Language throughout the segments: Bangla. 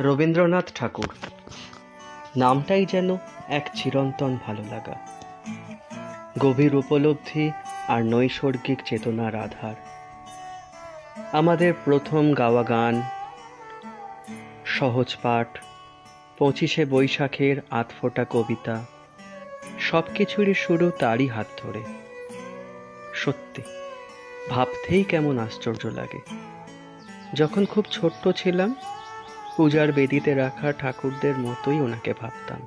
রবীন্দ্রনাথ ঠাকুর। নামটাই যেন এক চিরন্তন ভালো লাগা গভীর উপলব্ধি আর নৈসর্গিক চেতনার আধার। আমাদের প্রথম গাওয়া গান, সহজ পাঠ, পঁচিশে বৈশাখের আধফোটা কবিতা সব কিছুরই শুরু তারই হাত ধরে। সত্যি, ভাবতেই কেমন আশ্চর্য লাগে। যখন খুব ছোট্ট ছিলাম পূজার বেদিতে রাখা ঠাকুরদের মতোই ওনাকে ভাবতাম।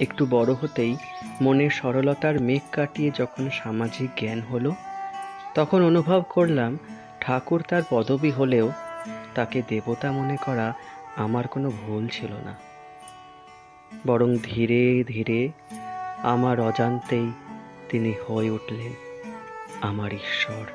একটু বড় হতেই মনের সরলতার মেঘ কাটিয়ে যখন সামাজিক জ্ঞান হলো, তখন অনুভব করলাম ঠাকুর তার পদবী হলেও তাকে দেবতা মনে করা আমার কোনো ভুল ছিল না। বরং ধীরে ধীরে আমার অজান্তেই তিনি হয়ে উঠলেন আমার ঈশ্বর।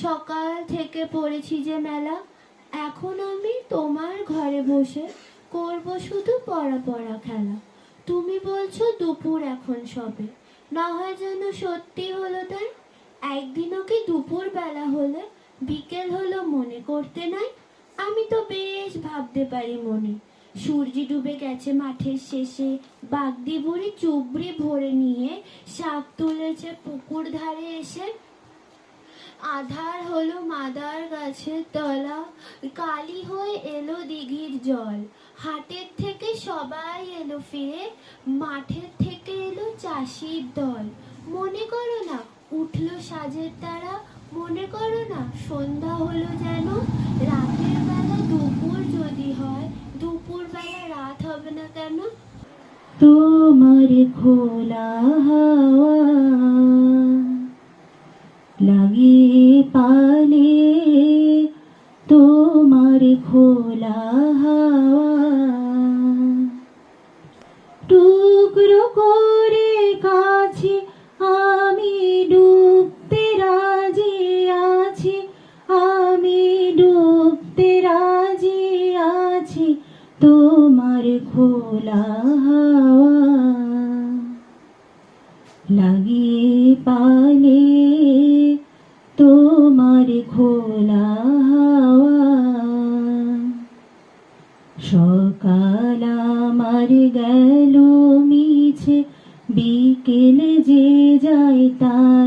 সকাল থেকে পড়েছি যে মেলা, এখন আমি তোমার ঘরে বসে করব শুধু পড়া পড়া খেলা। তুমি বলছো দুপুর এখন সবে, না হয় যেন সত্যি হলো তাই। একদিনও কি দুপুর বেলা হলে বিকেল হলো মনে করতে নাই? আমি তো বেশ ভাবতে পারি মনে। সূর্য ডুবে গেছে মাঠের শেষে বাগদি বুড়ি চুবড়ি ভরে নিয়ে শাক তুলেছে পুকুর ধারে এসে। আধার হলো মাদার গাছের তলা, কালি হয়ে এলো দিঘির জল। হাটের থেকে সবাই এলো ফিরে, মাঠের থেকে এলো চাষির দল। মনে করো না, উঠল সাজের তারা, মনে করো না, সন্ধ্যা হলো যেন। রাতের বেলা দুপুর যদি হয়, দুপুর বেলা রাত হবে না কেন? তোমার খোলা হাওয়া লাগে পালে তোমার খোলা হাওয়া। টুকরো করে কাছে আমি ডুবতে রাজি আছি, আমি ডুবতে রাজি আছি তোমার খোলা হাওয়া। লাগিয়ে পালে সকাল আমার গেল মিছে বিকেল যে যায় তারি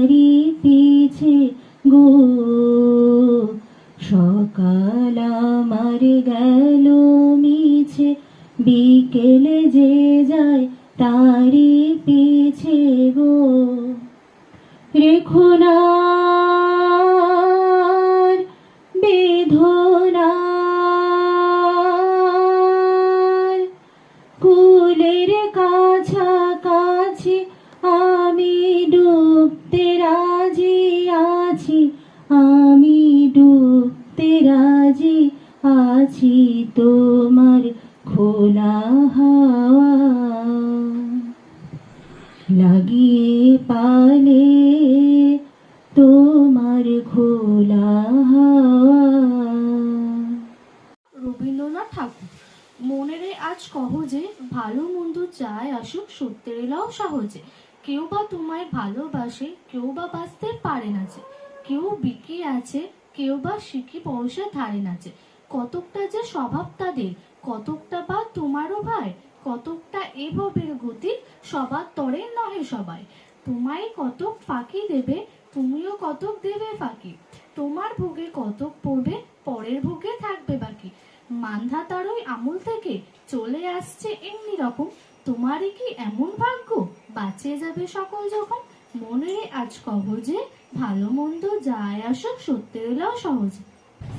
মন্দ চায় আসুক সত্যের এলাও সহজে কেউ বা তোমায় ভালোবাসে, কেউ বা বাঁচতে পারে না যে। কেউ বিকি আছে, কেউ বা শিখি পয়সা ধারে নাচে কতকটা যে স্বভাব তাদের, কতকটা বা তোমারও ভাই, কতকটা এভাবের গতি সবার তরে নহে সবাই। তোমায় কতক ফাঁকি দেবে, তুমিও কতক দেবে ফাঁকি। তোমার ভোগে কতক পড়বে, পরের ভোগে থাকবে বাকি। মান্ধাতারই আমল থেকে চলে আসছে এমনি রকম। তোমারই কি এমন ভাগ্য? বাঁচিয়ে যাবে সকল যখন। মনে আজ কব যে ভালো মন্দ যায় আসুক সত্যি হলেও সহজ।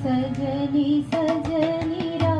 সজনি সজনি রা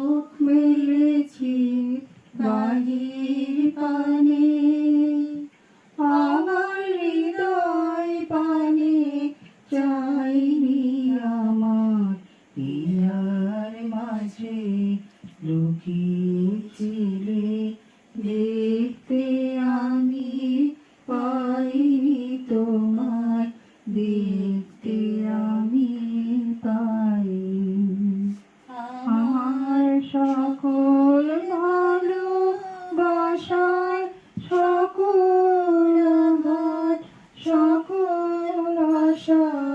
চোখ মেলেছি বাহির পানে আমার সকল ভালো বাসায় সকল আঘাত সকল আশায়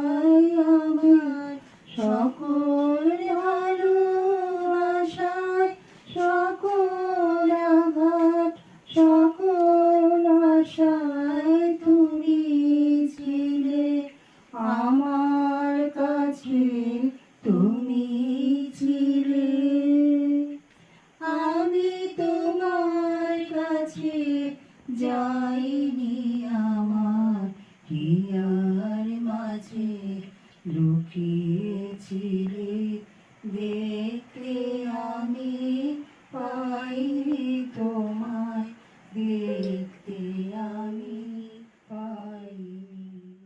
যাইনি আমার, হিয়ার মাঝে লুকিয়েছিলে। দেখতে আমি পাইনি তোমায়, দেখতে আমি পাইনি।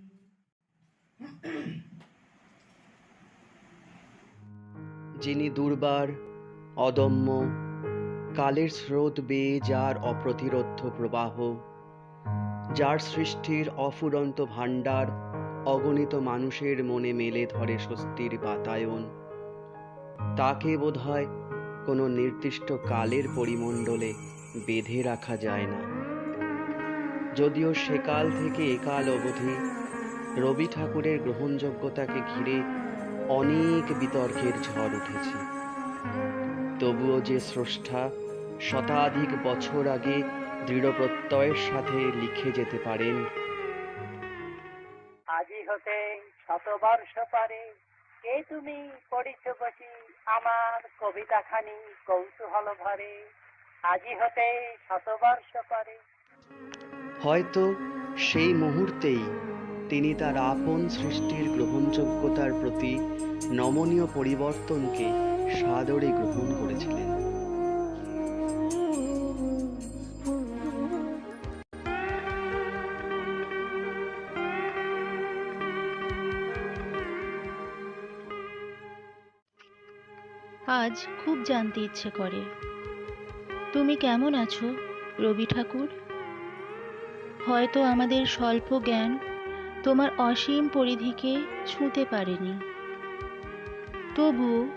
যিনি দুর্বার, অদম্য কালের স্রোত বেয়ে যার অপ্রতিরোধ্য প্রবাহ, যার সৃষ্টির অফুরন্ত ভাণ্ডার অগণিত মানুষের মনে মেলে ধরে স্বস্তির বাতায়ন। তাকে বোধহয় কোনো নির্দিষ্ট কালের পরিমণ্ডলে বেঁধে রাখা যায় না। যদিও সেকাল থেকে একাল অবধি রবি ঠাকুরের গ্রহণযোগ্যতাকে ঘিরে অনেক বিতর্কের ঝড় উঠেছে। তবুও যে স্রষ্টা শতাধিক বছর আগে দৃঢ় প্রত্যয়ের সাথে লিখে যেতে পারেন। আজি হতে শতবর্ষ পরে কে তুমি পড়িছ বসি আমার কবিতাখানি কৌতূহল ভরে আজি হতে শতবর্ষ পরে। হয়তো সেই মুহূর্তেই তিনি তার আপন সৃষ্টির গ্রহণযোগ্যতার প্রতি নমনীয় পরিবর্তনকে সাদরে গ্রহণ করেছিলেন। আজ খুব জানতে ইচ্ছে করে। তুমি কেমন আছো, রবি ঠাকুর? হয়তো আমাদের স্বল্প জ্ঞান তোমার অসীম পরিধিকে ছুঁতে পারেনি। তবুও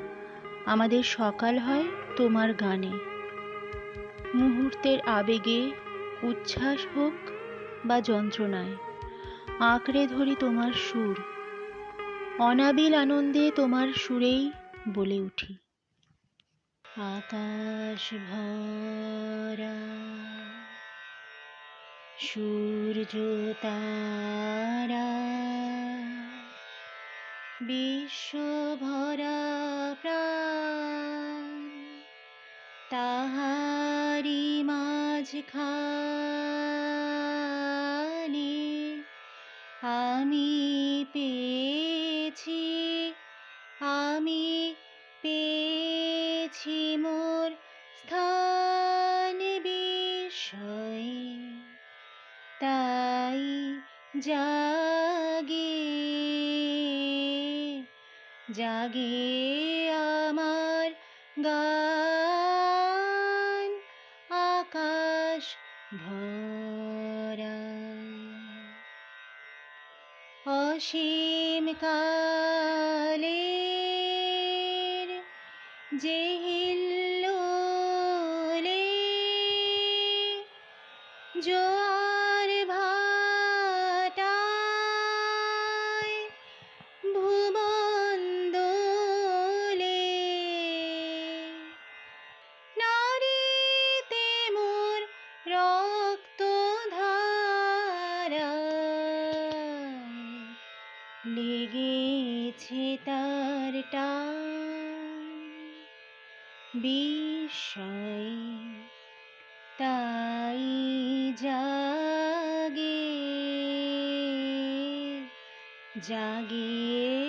আমাদের সকাল হয় তোমার গানে। মুহূর্তের আবেগে উচ্ছ্বাস হোক বা যন্ত্রণায়, আঁকড়ে ধরি তোমার সুর, অনাবিল আনন্দে তোমার সুরেই বলে উঠি। আকাশ ভরা সূর্য তারা বিশ্ব ভরা প্রাণ তাহারি মাঝখানে আমি পেয়েছি জাগে আমার গান আকাশ ভরা। অসীম কালের যে লেগেছে তার বিষয় তাই জাগে জাগে